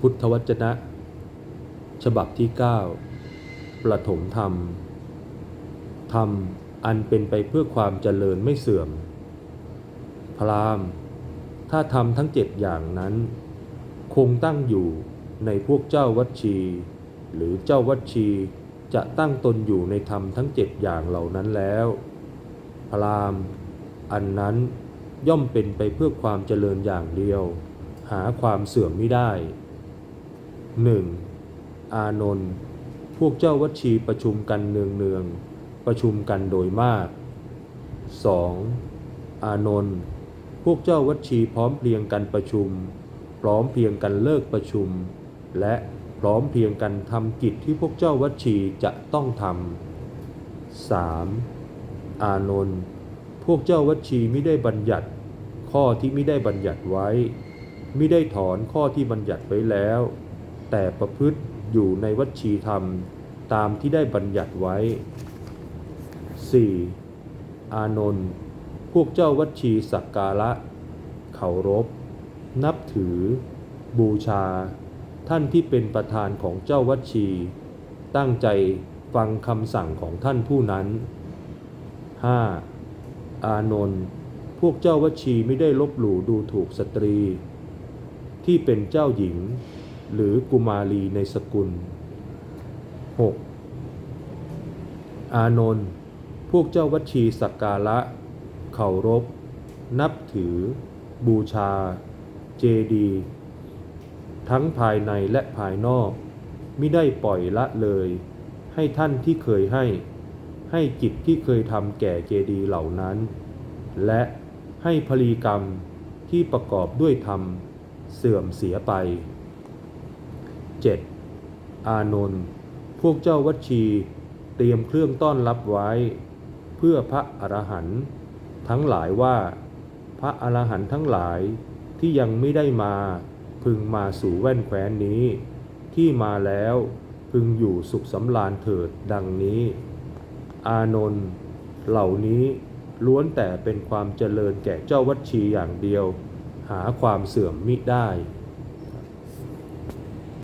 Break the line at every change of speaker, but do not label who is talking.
พุทธวจนะ ฉบับที่ 9 ประถมธรรม ธรรมอันเป็นไปเพื่อความเจริญไม่เสื่อม พราหมณ์ถ้าทำทั้งเจ็ดอย่างนั้น คงตั้งอยู่ในพวกเจ้าวัดชี หรือเจ้าวัดชีจะตั้งตนอยู่ในธรรมทั้งเจ็ดอย่างเหล่านั้นแล้ว พราหมณ์อันนั้นย่อมเป็นไปเพื่อความเจริญอย่างเดียว หาความเสื่อมไม่ได้ 1. อานนท์พวกเจ้าวัดชีประชุมกันเนืองๆประชุมกันโดยมาก 2. อานนท์พวกเจ้าวัดชีพร้อมเพรียงกันประชุม พร้อมเพรียงกันเลิกประชุม และพร้อมเพรียงกันทำกิจที่พวกเจ้าวัดชีจะต้องทำ 3. อานนท์พวกเจ้าวัดชีไม่ได้บัญญัติ ข้อที่ไม่ได้บัญญัติไว้ ไม่ได้ถอนข้อที่บัญญัติไว้แล้ว แต่ประพฤติอยู่ในวัชีธรรมตามที่ได้บัญญัติไว้ 4. อานนท์พวกเจ้าวัชีสักการะเคารพ นับถือ บูชา ท่านที่เป็นประธานของเจ้าวัชี ตั้งใจฟังคำสั่งของท่านผู้นั้น 5. อานนท์พวกเจ้าวัชีไม่ได้ลบหลู่ดูถูกสตรี ที่เป็นเจ้าหญิง หรือกุมารีในสกุล 6. อานนท์พวกเจ้าวัชีสักการะเคารพ นับถือ บูชา เจดี ทั้งภายในและภายนอกมิได้ปล่อยละเลย ให้ท่านที่เคยให้ ให้กิจที่เคยทำแก่เจดีเหล่านั้น และให้พลีกรรมที่ประกอบด้วยธรรมเสื่อมเสียไป 7. อานนท์พวกเจ้าวัดชีเตรียมเครื่องต้อนรับไว้ เพื่อพระอรหันต์ทั้งหลายว่า พระอรหันต์ทั้งหลายที่ยังไม่ได้มาพึงมาสู่แว่นแคว้นนี้ ที่มาแล้วพึงอยู่สุขสำราญเถิดดังนี้ อานนท์เหล่านี้ล้วนแต่เป็นความเจริญแก่เจ้าวัดชีอย่างเดียว หาความเสื่อมมิได้